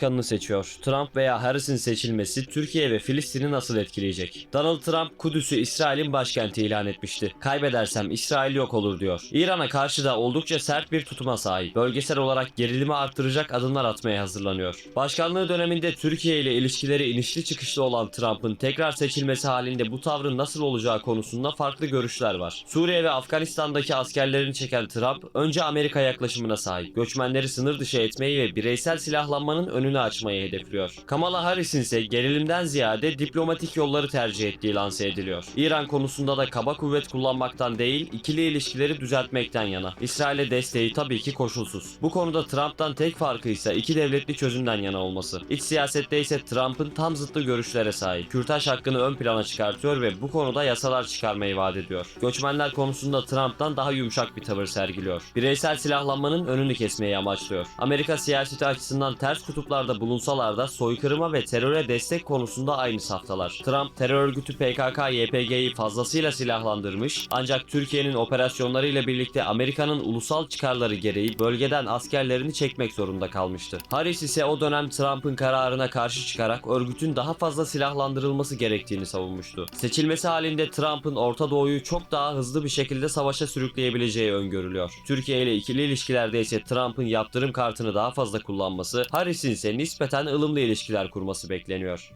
Başkanını seçiyor. Trump veya Harris'in seçilmesi Türkiye ve Filistin'i nasıl etkileyecek? Donald Trump Kudüs'ü İsrail'in başkenti ilan etmişti. Kaybedersem İsrail yok olur diyor. İran'a karşı da oldukça sert bir tutuma sahip. Bölgesel olarak gerilimi arttıracak adımlar atmaya hazırlanıyor. Başkanlığı döneminde Türkiye ile ilişkileri inişli çıkışlı olan Trump'ın tekrar seçilmesi halinde bu tavrın nasıl olacağı konusunda farklı görüşler var. Suriye ve Afganistan'daki askerlerini çeken Trump önce Amerika yaklaşımına sahip. Göçmenleri sınır dışı etmeyi ve bireysel silahlanmanın önünü açmayı hedefliyor. Kamala Harris'in ise gerilimden ziyade diplomatik yolları tercih ettiği lanse ediliyor. İran konusunda da kaba kuvvet kullanmaktan değil, ikili ilişkileri düzeltmekten yana. İsrail'e desteği tabii ki koşulsuz. Bu konuda Trump'tan tek farkı ise iki devletli çözümden yana olması. İç siyasette ise Trump'ın tam zıttı görüşlere sahip. Kürtaj hakkını ön plana çıkartıyor ve bu konuda yasalar çıkarmayı vaat ediyor. Göçmenler konusunda Trump'tan daha yumuşak bir tavır sergiliyor. Bireysel silahlanmanın önünü kesmeyi amaçlıyor. Amerika siyaseti açısından ters kutuplarda bulunsalar da soykırıma ve teröre destek konusunda aynı saftalar. Trump terör örgütü PKK-YPG'yi fazlasıyla silahlandırmış ancak Türkiye'nin operasyonlarıyla birlikte Amerika'nın ulusal çıkarları gereği bölgeden askerlerini çekmek zorunda kalmıştı. Harris ise o dönem Trump'ın kararına karşı çıkarak örgütün daha fazla silahlandırılması gerektiğini savunmuştu. Seçilmesi halinde Trump'ın Orta Doğu'yu çok daha hızlı bir şekilde savaşa sürükleyebileceği öngörülüyor. Türkiye ile ikili ilişkilerde ise Trump'ın yaptırım kartını daha fazla kullanması, Harris'in ise nispeten ılımlı ilişkiler kurması bekleniyor.